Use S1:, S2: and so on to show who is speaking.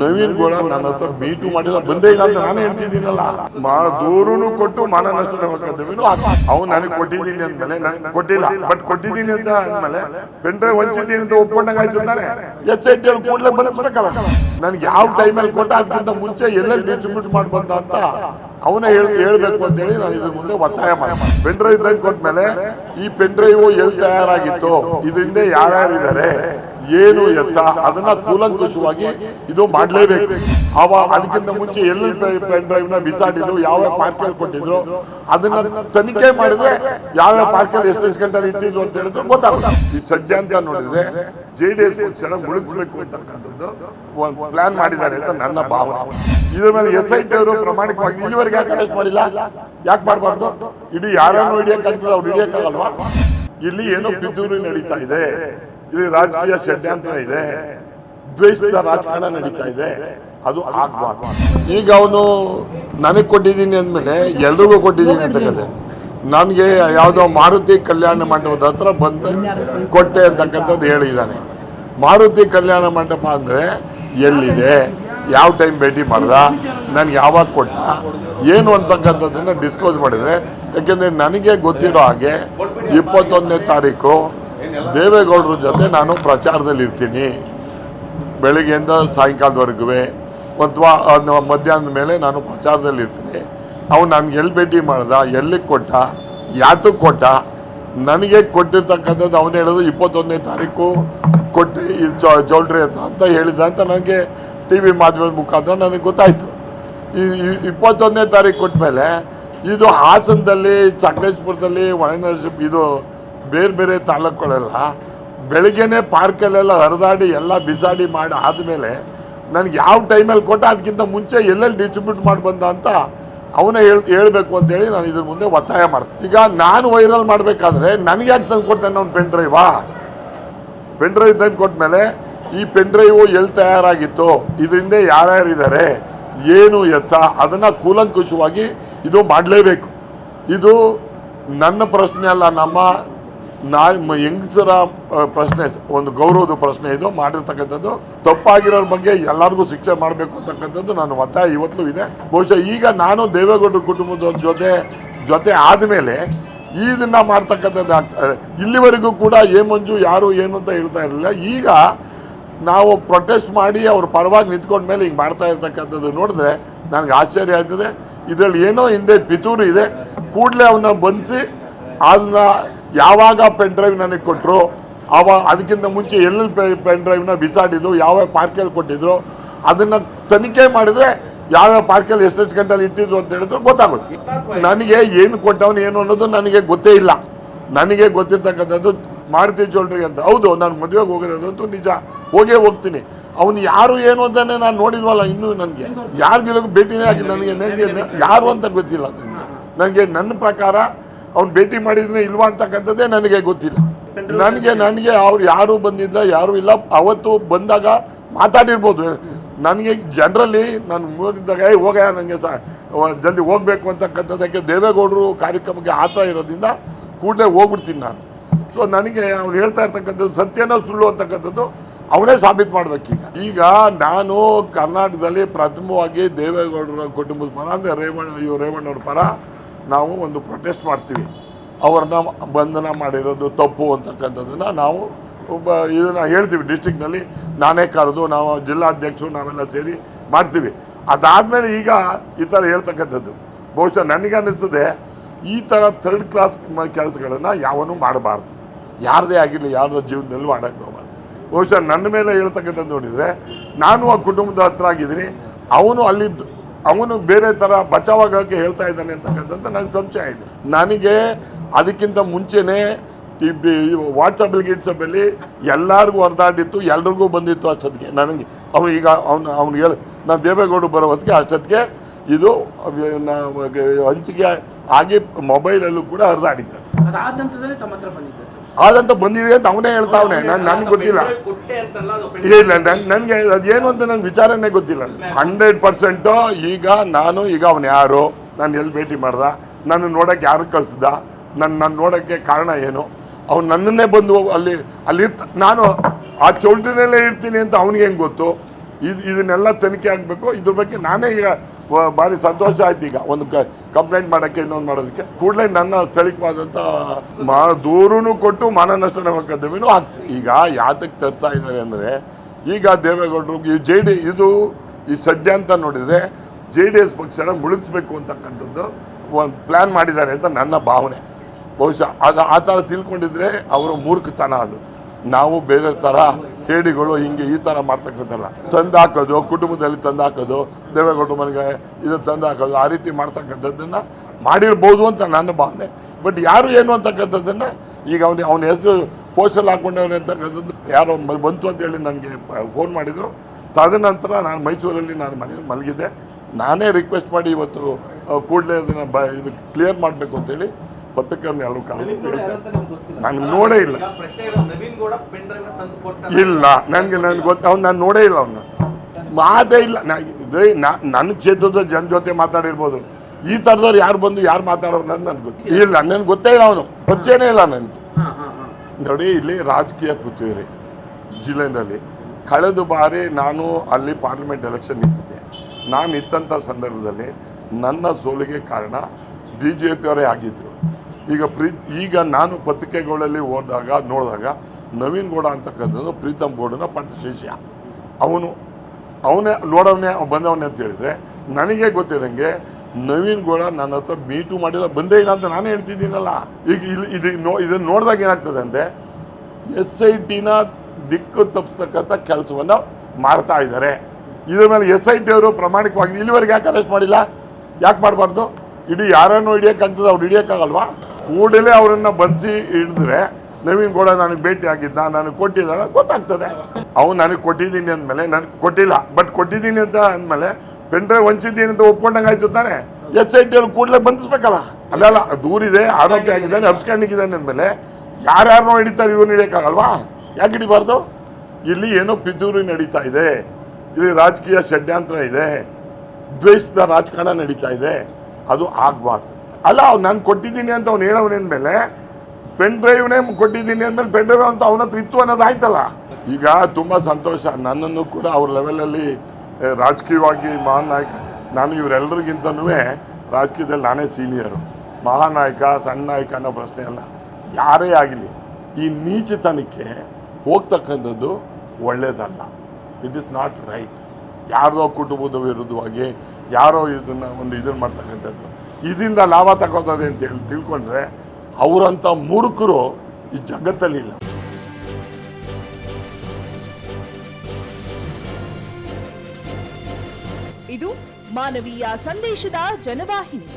S1: ನವೀನ್ ಗೋಳ ನನ್ನ ಹತ್ರ ಮೀಟು ಮಾಡಿಲ್ಲ ಬಂದೇ ಇಲ್ಲ ಅಂತ ನಾನು ಹೇಳ್ತಿದ್ದೀನಲ್ಲ. ಮಾ ದೂರನು ಕೊಟ್ಟು ಮಾನ ನಷ್ಟ ಅವ್ನು ನನಗೆ ಕೊಟ್ಟಿದ್ದೀನಿ ಅಂದ್ಮೇಲೆ ನನಗೆ ಕೊಟ್ಟಿಲ್ಲ. ಬಟ್ ಕೊಟ್ಟಿದ್ದೀನಿ ಅಂತ ಅಂದ್ಮೇಲೆ ಪೆಂಡ್ರೈವ್ ವಂಚಿದ್ದೀನಿ ಅಂತ ಒಪ್ಕೊಂಡಂಗೆ ಆಯ್ತು ತಾನೆ. ಎಸ್ ಐ ಟಿ ಕೂಡಲೇ ಬಂದಿಸ್ಬೇಕಲ್ಲ ನನ್ಗೆ ಯಾವ ಟೈಮಲ್ಲಿ ಕೊಟ್ಟ ಅದಕ್ಕಿಂತ ಮುಂಚೆ ಎಲ್ಲೆಲ್ಲಿ ಡಿಸ್ಟ್ರಿಬ್ಯೂಟ್ ಮಾಡ್ಬಂತ ಅಂತ ಅವನೇ ಹೇಳಿ ಹೇಳ್ಬೇಕು ಅಂತ ಹೇಳಿ ನಾನು ಇದ್ರ ಮುಂದೆ ಒತ್ತಾಯ ಮಾಡಿ ಪೆನ್ ಡ್ರೈವ್ ತಂದು ಕೊಟ್ಮೇಲೆ ಈ ಪೆನ್ ಡ್ರೈವ್ ಎಲ್ಲಿ ತಯಾರಾಗಿತ್ತು, ಇದರಿಂದ ಯಾರ್ಯಾರಿದ್ದಾರೆ ಏನು ಎತ್ತ ಅದನ್ನ ಕೂಲಂಕುಷವಾಗಿ ಇದು ಮಾಡಲೇಬೇಕು. ಅವ ಅದಕ್ಕಿಂತ ಮುಂಚೆ ಎಲ್ಲಿ ಪೆನ್ ಡ್ರೈವ್ನ ಬಿಸಾಡಿದ್ರು ಯಾವ ಪಾರ್ಕಲ್ಲಿ ಕೊಟ್ಟಿದ್ರು, ಅದನ್ನ ತನಿಖೆ ಮಾಡಿದ್ರೆ ಯಾವ ಪಾರ್ಕಲ್ಲಿ ಎಷ್ಟೆಷ್ಟು ಗಂಟೆ ಇಟ್ಟಿದ್ರು ಅಂತ ಹೇಳಿದ್ರು ಗೊತ್ತಾಗುತ್ತೆ. ಈ ಸಜ್ಜೆ ಅಂತ ನೋಡಿದ್ರೆ ಜೆ ಡಿ ಎಸ್ ಪಕ್ಷನ ಮುಳುಗಿಸ್ಬೇಕು ಅಂತಕ್ಕಂಥದ್ದು ಒಂದು ಪ್ಲಾನ್ ಮಾಡಿದ್ದಾರೆ ಅಂತ ನನ್ನ ಭಾವನೆ. ಇದ್ರ ಮೇಲೆ ಎಸ್ ಐ ಟಿ ಅವರು ಪ್ರಮಾಣಿಕವಾಗಿ ಇಲ್ಲಿವರೆಗೆ ಯಾಕೆ ಅರೆಸ್ಟ್ ಮಾಡಿಲ್ಲ? ಯಾಕೆ ಮಾಡಬಾರ್ದು? ಇಡೀ ಯಾರನ್ನು ಹಿಡಿಯಕ್ಕಂತ ಅವ್ರು ಹಿಡಿಯಕ್ಕಾಗಲ್ವಾ? ಇಲ್ಲಿ ಏನೋ ಬಿದ್ದೂರು ನಡೀತಾ ಇದೆ. ಇಲ್ಲಿ ರಾಜಕೀಯ ಷಡ್ಯಂತ್ರ ಇದೆ. ದ್ವೇಷದ ರಾಜಕಾರಣ ನಡೀತಾ ಇದೆ. ಅದು ಆಗ್ಬಾರ್ದು. ಈಗ ಅವನು ನನಗೆ ಕೊಟ್ಟಿದ್ದೀನಿ ಅಂದಮೇಲೆ ಎಲ್ರಿಗೂ ಕೊಟ್ಟಿದ್ದೀನಿ ಅಂತ ಕತೆ. ನನಗೆ ಯಾವುದೋ ಮಾರುತಿ ಕಲ್ಯಾಣ ಮಂಟಪದ ಹತ್ರ ಬಂದು ಕೊಟ್ಟೆ ಅಂತಕ್ಕಂಥದ್ದು ಹೇಳಿದ್ದಾನೆ. ಮಾರುತಿ ಕಲ್ಯಾಣ ಮಂಟಪ ಅಂದರೆ ಎಲ್ಲಿದೆ? ಯಾವ ಟೈಮ್ ಭೇಟಿ ಮಾಡ್ದ? ನನಗೆ ಯಾವಾಗ ಕೊಟ್ಟ? ಏನು ಅಂತಕ್ಕಂಥದ್ದನ್ನು ಡಿಸ್ಕ್ಲೋಸ್ ಮಾಡಿದರೆ, ಯಾಕೆಂದರೆ ನನಗೆ ಗೊತ್ತಿರೋ ಹಾಗೆ ಇಪ್ಪತ್ತೊಂದನೇ ತಾರೀಕು ದೇವೇಗೌಡರ ಜೊತೆ ನಾನು ಪ್ರಚಾರದಲ್ಲಿ ಇರ್ತೀನಿ ಬೆಳಿಗ್ಗೆಯಿಂದ ಸಾಯಂಕಾಲದವರೆಗೂ ಅಥವಾ ಮಧ್ಯಾಹ್ನದ ಮೇಲೆ ನಾನು ಪ್ರಚಾರದಲ್ಲಿ ಇರ್ತೀನಿ ಅವ್ನು ನನಗೆ ಎಲ್ಲಿ ಭೇಟಿ ಮಾಡ್ದ, ಎಲ್ಲಿಗೆ ಕೊಟ್ಟ ಯಾತಕ್ಕೆ ಕೊಟ್ಟ, ನನಗೆ ಕೊಟ್ಟಿರ್ತಕ್ಕಂಥದ್ದು ಅವನು ಹೇಳೋದು ಇಪ್ಪತ್ತೊಂದನೇ ತಾರೀಕು ಕೊಟ್ಟು ಚೌಲ್ಟ್ರಿ ಹತ್ರ ಅಂತ ಹೇಳಿದ ಅಂತ ನನಗೆ ಟಿ ವಿ ಮಾಧ್ಯಮದ ಮುಖಾಂತರ ನನಗೆ ಗೊತ್ತಾಯಿತು. ಈ ಇಪ್ಪತ್ತೊಂದನೇ ತಾರೀಕು ಕೊಟ್ಮೇಲೆ ಇದು ಹಾಸನದಲ್ಲಿ ಚಕ್ರೇಶ್ಪುರದಲ್ಲಿ ಒಳನರಸಿಂಹ ಇದು ಬೇರೆ ಬೇರೆ ತಾಲೂಕುಗಳೆಲ್ಲ ಬೆಳಿಗ್ಗೆನೆ ಪಾರ್ಕಲ್ಲೆಲ್ಲ ಹರಿದಾಡಿ ಎಲ್ಲ ಬಿಸಾಡಿ ಮಾಡಿ ಆದಮೇಲೆ ನನಗೆ ಯಾವ ಟೈಮಲ್ಲಿ ಕೊಟ್ಟ ಅದಕ್ಕಿಂತ ಮುಂಚೆ ಎಲ್ಲೆಲ್ಲಿ ಡಿಸ್ಟ್ರಿಬ್ಯೂಟ್ ಮಾಡಿ ಬಂದ ಅಂತ ಅವನೇ ಹೇಳ್, ಹೇಳಬೇಕು ಅಂತೇಳಿ ನಾನು ಇದ್ರ ಮುಂದೆ ಒತ್ತಾಯ ಮಾಡ್ತೀನಿ. ಈಗ ನಾನು ವೈರಲ್ ಮಾಡಬೇಕಾದ್ರೆ ನನಗೆ ಯಾಕೆ ತಂದು ಕೊಡ್ತೇನೆ ಅವ್ನು ಪೆನ್ ಡ್ರೈವಾ ಪೆನ್ ಡ್ರೈವ್ ತಂದು ಕೊಟ್ಮೇಲೆ ಈ ಪೆನ್ ಡ್ರೈವು ಎಲ್ಲಿ ತಯಾರಾಗಿತ್ತು? ಇದರಿಂದ ಯಾರ್ಯಾರಿದ್ದಾರೆ? ಏನು ಎತ್ತ? ಅದನ್ನು ಕೂಲಂಕುಷವಾಗಿ ಇದು ಮಾಡಲೇಬೇಕು. ಇದು ನನ್ನ ಪ್ರಶ್ನೆ ಅಲ್ಲ, ನಮ್ಮ ನಾ ಹೆಂಗಸರ ಪ್ರಶ್ನೆ, ಒಂದು ಗೌರವದ ಪ್ರಶ್ನೆ ಇದು, ಮಾಡಿರ್ತಕ್ಕಂಥದ್ದು. ತಪ್ಪಾಗಿರೋರ ಬಗ್ಗೆ ಎಲ್ಲರಿಗೂ ಶಿಕ್ಷೆ ಮಾಡಬೇಕು ಅಂತಕ್ಕಂಥದ್ದು ನಾನು ಒತ್ತಾಯ ಇವತ್ತೂ ಇದೆ. ಬಹುಶಃ ಈಗ ನಾನು ದೇವೇಗೌಡರ ಕುಟುಂಬದ ಜೊತೆ ಜೊತೆ ಆದಮೇಲೆ ಇದನ್ನ ಮಾಡ್ತಕ್ಕಂಥದ್ದು ಆಗ್ತದೆ ಇಲ್ಲಿವರೆಗೂ ಕೂಡ ಏ ಮಂಜು, ಯಾರು, ಏನು ಅಂತ ಹೇಳ್ತಾ ಇರಲಿಲ್ಲ. ಈಗ ನಾವು ಪ್ರೊಟೆಸ್ಟ್ ಮಾಡಿ ಅವ್ರ ಪರವಾಗಿ ನಿಂತ್ಕೊಂಡ ಮೇಲೆ ಹಿಂಗೆ ಮಾಡ್ತಾ ಇರ್ತಕ್ಕಂಥದ್ದು ನೋಡಿದ್ರೆ ನನಗೆ ಆಶ್ಚರ್ಯ ಆಯ್ತದೆ ಇದರಲ್ಲಿ ಏನೋ ಹಿಂದೆ ಪಿತೂರು ಇದೆ. ಕೂಡಲೇ ಅವನ್ನ ಬಂಧಿಸಿ ಅದನ್ನ ಯಾವಾಗ ಪೆನ್ ಡ್ರೈವ್ ನನಗೆ ಕೊಟ್ಟರು ಅವ ಅದಕ್ಕಿಂತ ಮುಂಚೆ ಎಲ್ಲೆಲ್ಲಿ ಪೆನ್ ಡ್ರೈವ್ನ ಬಿಸಾಡಿದ್ರು ಯಾವ ಪಾರ್ಕಲ್ಲಿ ಕೊಟ್ಟಿದ್ರು, ಅದನ್ನು ತನಿಖೆ ಮಾಡಿದರೆ ಯಾವ್ಯಾವ ಪಾರ್ಕಲ್ಲಿ ಎಷ್ಟೆಷ್ಟು ಗಂಟೆಲಿ ಇಟ್ಟಿದ್ರು ಅಂತ ಹೇಳಿದ್ರು ಗೊತ್ತಾಗುತ್ತೆ. ನನಗೆ ಏನು ಕೊಟ್ಟವನು ಏನು ಅನ್ನೋದು ನನಗೆ ಗೊತ್ತೇ ಇಲ್ಲ. ನನಗೆ ಗೊತ್ತಿರ್ತಕ್ಕಂಥದ್ದು ಮಾರುತಿ ಚೋಲ್ರಿ ಅಂತ. ಹೌದು, ನಾನು ಮದುವೆಗೆ ಹೋಗಿರೋದಂತೂ ನಿಜ. ಹೋಗೇ ಹೋಗ್ತೀನಿ. ಅವನು ಯಾರು ಏನು ಅಂತಾನೆ ನಾನು ನೋಡಿದ್ವಲ್ಲ ಇನ್ನೂ ನನಗೆ. ಯಾರಿಗಿಲ್ಲ ಭೇಟಿನೇ ಆಗಿ ನನಗೆ ನನಗೆ ಯಾರು ಅಂತ ಗೊತ್ತಿಲ್ಲ. ನನಗೆ ನನ್ನ ಪ್ರಕಾರ ಅವ್ನು ಭೇಟಿ ಮಾಡಿದ್ರೆ ಇಲ್ವಾ ಅಂತಕ್ಕಂಥದ್ದೇ ನನಗೆ ಗೊತ್ತಿಲ್ಲ. ನನಗೆ ನನಗೆ ಅವ್ರು ಯಾರು ಬಂದಿದ್ದ ಯಾರು ಇಲ್ಲ. ಅವತ್ತು ಬಂದಾಗ ಮಾತಾಡಿರ್ಬೋದು. ನನಗೆ ಜನರಲ್ಲಿ ನಾನು ಮೂರಿದ್ದಾಗ ಏ ಹೋಗ ನನಗೆ ಸಹ ಜಲ್ದಿ ಹೋಗ್ಬೇಕು ಅಂತಕ್ಕಂಥದ್ದಕ್ಕೆ ದೇವೇಗೌಡರು ಕಾರ್ಯಕ್ರಮಕ್ಕೆ ಆತ ಇರೋದ್ರಿಂದ ಕೂಡಲೇ ಹೋಗ್ಬಿಡ್ತೀನಿ ನಾನು. ಸೊ ನನಗೆ ಅವ್ನು ಹೇಳ್ತಾ ಇರ್ತಕ್ಕಂಥದ್ದು ಸತ್ಯನ ಸುಳ್ಳು ಅಂತಕ್ಕಂಥದ್ದು ಅವನೇ ಸಾಬೀತು ಮಾಡಬೇಕೀಗ. ಈಗ ನಾನು ಕರ್ನಾಟಕದಲ್ಲಿ ಪ್ರಥಮವಾಗಿ ದೇವೇಗೌಡರ ಕುಟುಂಬದ ಪರ, ಅಂದರೆ ರೇವಣ್ಣ ಇವರು ರೇವಣ್ಣವ್ರ ಪರ ನಾವು ಒಂದು ಪ್ರೊಟೆಸ್ಟ್ ಮಾಡ್ತೀವಿ. ಅವ್ರನ್ನ ಬಂಧನ ಮಾಡಿರೋದು ತಪ್ಪು ಅಂತಕ್ಕಂಥದ್ದನ್ನು ನಾವು ಒಬ್ಬ ಇದನ್ನು ಹೇಳ್ತೀವಿ ಡಿಸ್ಟಿಕ್ನಲ್ಲಿ ನಾನೇ ಕರೆದು ನಾವು ಜಿಲ್ಲಾಧ್ಯಕ್ಷರು ನಾವೆಲ್ಲ ಸೇರಿ ಮಾಡ್ತೀವಿ. ಅದಾದಮೇಲೆ ಈಗ ಈ ಥರ ಹೇಳ್ತಕ್ಕಂಥದ್ದು. ಬಹುಶಃ ನನಗೆ ಅನ್ನಿಸ್ತದೆ, ಈ ಥರ ಥರ್ಡ್ ಕ್ಲಾಸ್ ಕೆಲಸಗಳನ್ನು ಯಾವನು ಮಾಡಬಾರ್ದು. ಯಾರದೇ ಆಗಿರಲಿ, ಯಾರದೋ ಜೀವನದಲ್ಲಿ ಮಾಡೋಕ್ಕೆ ಹೋಗಬಾರ್ದು. ಬಹುಶಃ ನನ್ನ ಮೇಲೆ ಹೇಳ್ತಕ್ಕಂಥದ್ದು ನೋಡಿದರೆ, ನಾನು ಆ ಕುಟುಂಬದ ಹತ್ರ ಆಗಿದ್ದೀನಿ, ಅವನು ಅಲ್ಲಿದ್ದು. ಅವನು ಬೇರೆ ಥರ ಬಚಾವಾಗಕ್ಕೆ ಹೇಳ್ತಾ ಇದ್ದಾನೆ ಅಂತಕ್ಕಂಥದ್ದು ನನಗೆ ಸಂಶಯ ಇದೆ. ನನಗೆ ಅದಕ್ಕಿಂತ ಮುಂಚೆನೇ ಅಲ್ಲಿ ವಾಟ್ಸಪ್ಪಲ್ಲಿ ಗಿಟ್ಸಪ್ಪಲ್ಲಿ ಎಲ್ಲರಿಗೂ ಹೊರದಾಡಿತ್ತು ಎಲ್ರಿಗೂ ಬಂದಿತ್ತು ಅಷ್ಟೊತ್ತಿಗೆ. ನನಗೆ ಅವನು ಈಗ ಅವನು ಅವ್ನು ಹೇಳಿ ನಾನು ದೇವೇಗೌಡರು ಬರೋ ಹೊತ್ತಿಗೆ ಅಷ್ಟೊತ್ತಿಗೆ ಇದು ಹಂಚಿಕೆ ಆಗಿ ಮೊಬೈಲಲ್ಲೂ ಕೂಡ ಹರಿದಾಡಿತ್ತು
S2: ಅದಾದ ನಂತರದಲ್ಲಿ ತಮ್ಮ ಹತ್ರ ಬಂದಿದ್ದು.
S1: ಆದಂತ ಬಂದಿದೆ ಅಂತ ಅವನೇ ಹೇಳ್ತಾವನೆ. ನಾನು ನನಗೆ ಗೊತ್ತಿಲ್ಲ. ಇಲ್ಲ ನನ್ ನನಗೆ ಅದೇನು ಅಂತ ನನಗೆ ವಿಚಾರನೇ ಗೊತ್ತಿಲ್ಲ. ಹಂಡ್ರೆಡ್ ಪರ್ಸೆಂಟು ಈಗ ನಾನು ಈಗ ಅವನು ಯಾರು? ನಾನು ಎಲ್ಲಿ ಭೇಟಿ ಮಾಡ್ದ? ನನ್ನ ನೋಡೋಕ್ಕೆ ಯಾರು ಕಳಿಸ್ದ ನನ್ನ ನನ್ನ ನೋಡೋಕ್ಕೆ ಕಾರಣ ಏನು? ಅವ್ನು ನನ್ನನ್ನೇ ಬಂದು ಅಲ್ಲಿ ಅಲ್ಲಿ ಇರ್ತ ನಾನು ಆ ಚೌಲ್ಟ್ರಿನಲ್ಲೇ ಇರ್ತೀನಿ ಅಂತ ಅವ್ನಿಗೆ ಹೆಂಗೆ ಗೊತ್ತು? ಇದು ಇದನ್ನೆಲ್ಲ ತನಿಖೆ ಆಗಬೇಕು. ಇದ್ರ ಬಗ್ಗೆ ನಾನೇ ಈಗ ಭಾರಿ ಸಂತೋಷ ಆಯ್ತು ಈಗ. ಒಂದು ಕಂಪ್ಲೇಂಟ್ ಮಾಡೋಕ್ಕೆ, ಇನ್ನೊಂದು ಮಾಡೋದಕ್ಕೆ. ಕೂಡಲೇ ನನ್ನ ಸ್ಥಳೀಯವಾದಂಥ ಮಾ ದೂರೂ ಕೊಟ್ಟು ಮಾನನಷ್ಟ ಮೊಕದ್ದಮೆನೂ ಆಗ್ತದೆ ಈಗ ಯಾತಕ್ಕೆ ತರ್ತಾ ಇದ್ದಾರೆ ಅಂದರೆ, ಈಗ ದೇವೇಗೌಡರು, ಈ ಜೆ ಡಿ ಇದು ಈ ಸದ್ಯ ಅಂತ ನೋಡಿದರೆ ಜೆ ಡಿ ಎಸ್ ಪಕ್ಷನ ಮುಳುಗಿಸ್ಬೇಕು ಅಂತಕ್ಕಂಥದ್ದು ಒಂದು ಪ್ಲ್ಯಾನ್ ಮಾಡಿದ್ದಾರೆ ಅಂತ ನನ್ನ ಭಾವನೆ. ಬಹುಶಃ ಅದು ಆ ಥರ ತಿಳ್ಕೊಂಡಿದ್ರೆ ಅವರ ಮೂರ್ಖತನ ಅದು. ನಾವು ಬೇರೆ ಥರ ಹೇಡಿಗಳು ಹಿಂಗೆ ಈ ಥರ ಮಾಡ್ತಕ್ಕಂಥಲ್ಲ. ತಂದಾಕೋದು, ಕುಟುಂಬದಲ್ಲಿ ತಂದಾಕೋದು, ದೇವೇಗೌಡ ಮನೆಗೆ ಇದನ್ನು ತಂದಾಕೋದು, ಆ ರೀತಿ ಮಾಡ್ತಕ್ಕಂಥದ್ದನ್ನು ಮಾಡಿರ್ಬೋದು ಅಂತ ನನ್ನ ಭಾವನೆ. ಬಟ್ ಯಾರು ಏನು ಅಂತಕ್ಕಂಥದ್ದನ್ನು ಈಗ ಅವನು, ಅವನ ಹೆಸರು ಪೋಸ್ಟಲ್ಲಿ ಹಾಕೊಂಡವ್ರೆ ಅಂತಕ್ಕಂಥದ್ದು ಯಾರೋ ಬಂತು ಅಂತೇಳಿ ನನಗೆ ಫೋನ್ ಮಾಡಿದರು. ತದನಂತರ ನಾನು ಮೈಸೂರಲ್ಲಿ ನಾನು ಮನೇಲಿ ಮಲಗಿದ್ದೆ. ನಾನೇ ರಿಕ್ವೆಸ್ಟ್ ಮಾಡಿ ಇವತ್ತು ಕೂಡಲೇ ಅದನ್ನು ಬ, ಇದು ಕ್ಲಿಯರ್ ಮಾಡಬೇಕು ಅಂತೇಳಿ ಪತ್ರಕರ್ನ ಯಾರು ಕಾಲ ನಾನು ನೋಡೇ ಇಲ್ಲ. ಇಲ್ಲ ನನಗೆ ನನಗೆ ಗೊತ್ತ ಅವ್ನು ನಾನು ನೋಡೇ ಇಲ್ಲ ಅವನು. ಮಾತೇ ಇಲ್ಲ. ನನ್ನ ಕ್ಷೇತ್ರದ ಜನ ಜೊತೆ ಮಾತಾಡಿರ್ಬೋದು. ಈ ಥರದವ್ರು ಯಾರು ಬಂದು ಯಾರು ಮಾತಾಡೋರು ನನ್ನ ನನಗೆ ಗೊತ್ತಿಲ್ಲ ಇಲ್ಲ. ನನಗೆ ಗೊತ್ತೇ ಇಲ್ಲ ಅವನು. ಪರಿಚಯನೇ ಇಲ್ಲ ನನಗೆ. ನೋಡಿ ಇಲ್ಲಿ ರಾಜಕೀಯ ಪೃಥ್ವಿರಿ ಜಿಲ್ಲೆಯಲ್ಲಿ ಕಳೆದ ಬಾರಿ ನಾನು ಅಲ್ಲಿ ಪಾರ್ಲಿಮೆಂಟ್ ಎಲೆಕ್ಷನ್ ನಿಂತಿದ್ದೆ ನಾನು ಇತ್ತಂಥ ಸಂದರ್ಭದಲ್ಲಿ ನನ್ನ ಸೋಲಿಗೆ ಕಾರಣ ಬಿ ಜೆ ಪಿಯವರೇ ಆಗಿದ್ದರು ಈಗ ಪ್ರೀ ಈಗ ನಾನು ಪತ್ರಿಕೆಗಳಲ್ಲಿ ಓದಿದಾಗ ನೋಡಿದಾಗ ನವೀನ್ ಗೌಡ ಅಂತಕ್ಕಂಥದ್ದು ಪ್ರೀತಮ್ ಗೌಡನ ಪಟ್ಟ ಶಿಷ್ಯ ಅವನು ಅವನೇ ನೋಡವನೇ ಬಂದವನೇ ಅಂತ ಹೇಳಿದರೆ, ನನಗೆ ಗೊತ್ತಿರೋಂಗೆ ನವೀನ್ ಗೌಡ ನನ್ನ ಹತ್ರ ಮೀಟು ಮಾಡಿಲ್ಲ, ಬಂದೇ ಇಲ್ಲ ಅಂತ ನಾನೇ ಹೇಳ್ತಿದ್ದೀನಲ್ಲ. ಈಗ ಇಲ್ಲಿ ಇದು ನೋ ಇದನ್ನು ನೋಡಿದಾಗ ಏನಾಗ್ತದೆ ಅಂದರೆ ಎಸ್ ಐ ಟಿನ ದಿಕ್ಕು ತಪ್ಪಿಸ್ತಕ್ಕಂಥ ಕೆಲಸವನ್ನು ಮಾಡ್ತಾ ಇದ್ದಾರೆ. ಇದರ ಮೇಲೆ ಎಸ್ ಐ ಟಿ ಅವರು ಪ್ರಾಮಾಣಿಕವಾಗಿ ಇಲ್ಲಿವರೆಗೆ ಯಾಕೆ ಅರೆಸ್ಟ್ ಮಾಡಿಲ್ಲ? ಯಾಕೆ ಮಾಡಬಾರ್ದು? ಇಡೀ ಯಾರನ್ನು ಹಿಡಿಯೋಕ್ಕಾಗ್ತದೆ, ಅವ್ರು ಹಿಡಿಯೋಕ್ಕಾಗಲ್ವಾ? ಕೂಡಲೇ ಅವರನ್ನು ಬಂಧಿಸಿ ಹಿಡಿದ್ರೆ, ನವೀನ್ ಗೌಡ ನನಗೆ ಭೇಟಿ ಆಗಿದ್ದ, ನನಗೆ ಕೊಟ್ಟಿದ್ದಾನೆ ಗೊತ್ತಾಗ್ತದೆ. ಅವ್ನು ನನಗೆ ಕೊಟ್ಟಿದ್ದೀನಿ ಅಂದಮೇಲೆ, ನನಗೆ ಕೊಟ್ಟಿಲ್ಲ, ಬಟ್ ಕೊಟ್ಟಿದ್ದೀನಿ ಅಂತ ಅಂದಮೇಲೆ ಪೆನ್ ಡ್ರೈವ್ ವಂಚಿದ್ದೀನಿ ಅಂತ ಒಪ್ಕೊಂಡಂಗೆ ಆಯ್ತು ತಾನೆ. ಎಸ್ ಐ ಟಿ ಅವ್ರು ಕೂಡಲೇ ಬಂಧಿಸ್ಬೇಕಲ್ಲ? ಅಲ್ಲಲ್ಲ ದೂರಿದೆ ಆರೋಪಿ ಆಗಿದ್ದಾನೆ ಅಬ್ಸ್ಕೊಂಡಿದ್ದಾನೆ ಅಂದಮೇಲೆ ಯಾರ್ಯಾರನ್ನೋ ಹಿಡಿತಾರೆ ಇವ್ರು ಹಿಡಿಯೋಕ್ಕಾಗಲ್ವಾ? ಯಾಕೆ ಹಿಡಿಬಾರ್ದು? ಇಲ್ಲಿ ಏನೋ ಪಿತೂರಿ ನಡೀತಾ ಇದೆ. ಇಲ್ಲಿ ರಾಜಕೀಯ ಷಡ್ಯಂತ್ರ ಇದೆ. ದ್ವೇಷದ ರಾಜಕಾರಣ ನಡೀತಾ ಇದೆ. ಅದು ಆಗಬಾರ್ದು. ಅಲ್ಲ, ಅವ್ನು ನಾನು ಕೊಟ್ಟಿದ್ದೀನಿ ಅಂತ ಅವ್ನು ಮೇಲೆ ಪೆನ್ ಡ್ರೈವ್ನೇ ಕೊಟ್ಟಿದ್ದೀನಿ ಅಂದಮೇಲೆ ಪೆನ್ ಡ್ರೈವ್ ಅಂತ ಅವನ ಹತ್ರ ಇತ್ತು ಅನ್ನೋದು ಆಯ್ತಲ್ಲ? ಈಗ ತುಂಬ ಸಂತೋಷ. ನನ್ನನ್ನು ಕೂಡ ಅವ್ರ ಲೆವೆಲಲ್ಲಿ ರಾಜಕೀಯವಾಗಿ ಮಹಾನ್ ನಾಯಕ, ನಾನು ಇವರೆಲ್ಲರಿಗಿಂತನೂ ರಾಜಕೀಯದಲ್ಲಿ ನಾನೇ ಸೀನಿಯರು ಮಹಾನಾಯಕ ಸಣ್ಣ ನಾಯಕ ಅನ್ನೋ ಪ್ರಶ್ನೆ ಅಲ್ಲ. ಯಾರೇ ಆಗಲಿ, ಈ ನೀಚತನಕ್ಕೆ ಹೋಗ್ತಕ್ಕಂಥದ್ದು ಒಳ್ಳೆಯದಲ್ಲ ಇಟ್ ಇಸ್ ನಾಟ್ ರೈಟ್ ಯಾರ್ದೋ ಕುಟುಂಬದ ವಿರುದ್ಧವಾಗಿ ಯಾರೋ ಇದನ್ನು ಒಂದು ಇದನ್ನು ಮಾಡ್ತಕ್ಕಂಥದ್ದು. ಇದರಿಂದ ಲಾಭ ತಗೋತದೆ ಅಂತ ಹೇಳಿ ತಿಳ್ಕೊಂಡ್ರೆ ಅವರಂಥ ಮೂರ್ಖರು ಈ ಜಗತ್ತಲ್ಲಿಲ್ಲ
S3: ಇದು ಮಾನವೀಯ ಸಂದೇಶದ ಜನವಾಹಿನಿ.